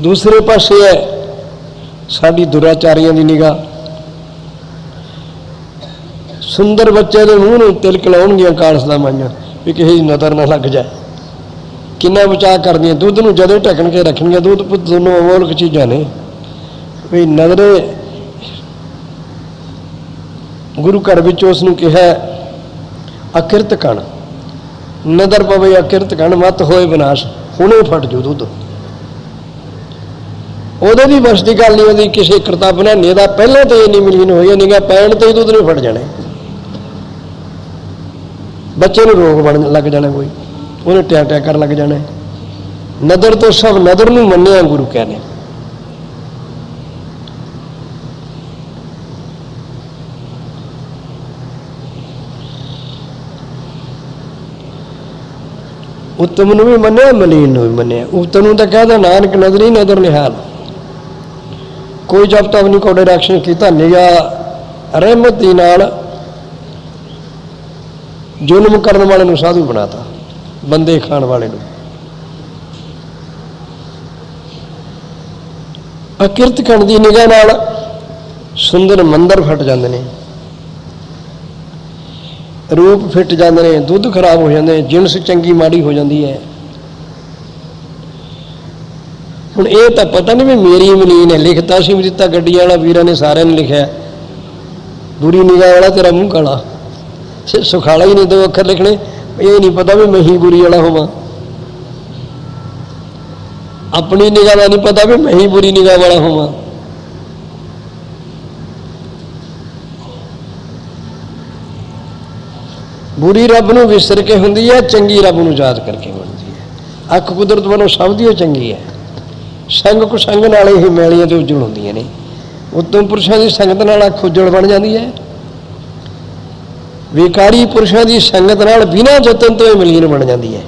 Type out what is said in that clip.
ਦੂਸਰੇ ਪਾਸੇ ਹੈ। ਸਾਡੀ ਦੁਰਾਚਾਰੀਆਂ ਦੀ ਨਿਗਾਹ। ਸੁੰਦਰ ਬੱਚੇ ਦੇ ਮੂੰਹ ਨੂੰ ਤਿਲਕ ਲਾਉਣਗੀਆਂ ਕਾਲਸ ਦਾ ਮਾਈਆਂ, ਵੀ ਕਿਸੇ ਦੀ ਨਜ਼ਰ ਨਾ ਲੱਗ ਜਾਏ। ਕਿੰਨਾ ਬਚਾਅ ਕਰਦੀਆਂ, ਦੁੱਧ ਨੂੰ ਜਦੋਂ ਢੱਕਣ ਕੇ ਰੱਖਣਗੀਆਂ, ਦੁੱਧ ਪੁੱਤ ਦੋਨੋਂ ਅਮੋਲਕ ਚੀਜ਼ਾਂ ਨੇ। ਵੀ ਨਜ਼ਰੇ ਗੁਰੂ ਘਰ ਵਿੱਚ ਉਸ ਨੂੰ ਕਿਹਾ, ਅਕਿਰਤ ਕਣ। ਨਦਰ ਪਵੇ ਅਕਿਰਤ ਕਣ, ਮਤ ਹੋਏ ਵਿਨਾਸ਼। ਹੁਣੇ ਫਟ ਜੂ ਦੁੱਧ। ਉਹਦੇ ਦੀ ਵਰਸ਼ ਦੀ ਗੱਲ ਨਹੀਂ ਉਹਦੀ ਕਿਸੇ ਕਰਤਾ ਬਣਾਨੇ ਦਾ ਪਹਿਲਾਂ ਤੇ ਇੰਨੀ ਮਲੀਨ ਹੋਈ ਨਿਗਾ ਪੈਣ ਤੇ ਹੀ ਦੁੱਧ ਨੂੰ ਫੜ ਜਾਣੇ। ਬੱਚੇ ਨੂੰ ਰੋਗ ਬਣ ਲੱਗ ਜਾਣਾ ਕੋਈ, ਉਹਨੇ ਟਿਆ ਟਿਆ ਕਰਨ ਲੱਗ ਜਾਣਾ। ਨਦਰ ਤੋਂ ਸਭ ਨਦਰ ਨੂੰ ਮੰਨਿਆ ਗੁਰੂ ਕਹਿੰਦੇ ਉੱਤਮ ਨੂੰ ਵੀ ਮੰਨਿਆ, ਮਲੀਨ ਨੂੰ ਵੀ ਮੰਨਿਆ। ਉੱਤਮ ਨੂੰ ਤਾਂ ਕਹਦਾ ਨਾਨਕ ਨਜ਼ਰੀ ਨਦਰ ਨਿਹਾਲ। ਕੋਈ ਜਬ ਤੱਕ ਨਹੀਂ ਕੋਡੇ ਰੈਕਸ਼ਨ ਕੀਤਾ ਨਿਗਾ ਰਹਿਮਤ ਦੀ ਨਾਲ ਜ਼ੁਲਮ ਕਰਨ ਵਾਲੇ ਨੂੰ ਸਾਧੂ ਬਣਾਤਾ, ਬੰਦੇ ਖਾਣ ਵਾਲੇ ਨੂੰ। ਅਕਿਰਤ ਕਣ ਦੀ ਨਿਗਾਹ ਨਾਲ ਸੁੰਦਰ ਮੰਦਰ ਫਟ ਜਾਂਦੇ ਨੇ। ਰੂਪ ਫਿੱਟ ਜਾਂਦੇ ਨੇ, ਦੁੱਧ ਖਰਾਬ ਹੋ ਜਾਂਦੇ ਨੇ ਜਿਣਸ ਚੰਗੀ ਮਾੜੀ ਹੋ ਜਾਂਦੀ ਹੈ। ਹੁਣ ਇਹ ਤਾਂ ਪਤਾ ਨਹੀਂ ਵੀ ਮੇਰੀ ਮਲੀਨ ਹੈ ਲਿਖਤਾ ਸੀ ਵੀ ਦਿੱਤਾ ਗੱਡੀ ਵਾਲਾ, ਵੀਰਾਂ ਨੇ ਸਾਰਿਆਂ ਨੇ ਲਿਖਿਆ। ਬੁਰੀ ਨਿਗਾਹ ਵਾਲਾ ਤੇਰਾ ਮੂੰਹ ਕਾਲਾ। ਸੁਖਾਲਾ ਹੀ ਨਹੀਂ ਦੋ ਅੱਖਰ ਲਿਖਣੇ। ਇਹ ਨਹੀਂ ਪਤਾ ਵੀ ਮੈਂ ਹੀ ਬੁਰੀ ਵਾਲਾ ਹੋਵਾਂ। ਆਪਣੀ ਨਿਗਾਹ ਦਾ ਨਹੀਂ ਪਤਾ ਵੀ ਮੈਂ ਹੀ ਬੁਰੀ ਨਿਗਾਹ ਵਾਲਾ ਹੋਵਾਂ। ਬੁਰੀ ਰੱਬ ਨੂੰ ਵਿਸਰ ਕੇ ਹੁੰਦੀ ਹੈ, ਚੰਗੀ ਰੱਬ ਨੂੰ ਯਾਦ ਕਰਕੇ ਬਣਦੀ ਹੈ। ਅੱਖ ਕੁਦਰਤ ਵੱਲੋਂ ਸਭ ਦੀ ਓ ਚੰਗੀ ਹੈ। ਸੰਗ ਕੋ ਸੰਗ ਨਾਲ ਹੀ ਮੈਲੀਆਂ ਤੇ ਉਜੜ ਹੁੰਦੀਆਂ ਨੇ। ਉਤਮ ਪੁਰਸ਼ਾਂ ਦੀ ਸੰਗਤ ਨਾਲ ਆ ਉਜੜ ਬਣ ਜਾਂਦੀ ਹੈ। ਵਿਕਾਰੀ ਪੁਰਸ਼ਾਂ ਦੀ ਸੰਗਤ ਨਾਲ ਬਿਨਾਂ ਜਤਨ ਤੋਂ ਇਹ ਮਲੀਨ ਬਣ ਜਾਂਦੀ ਹੈ।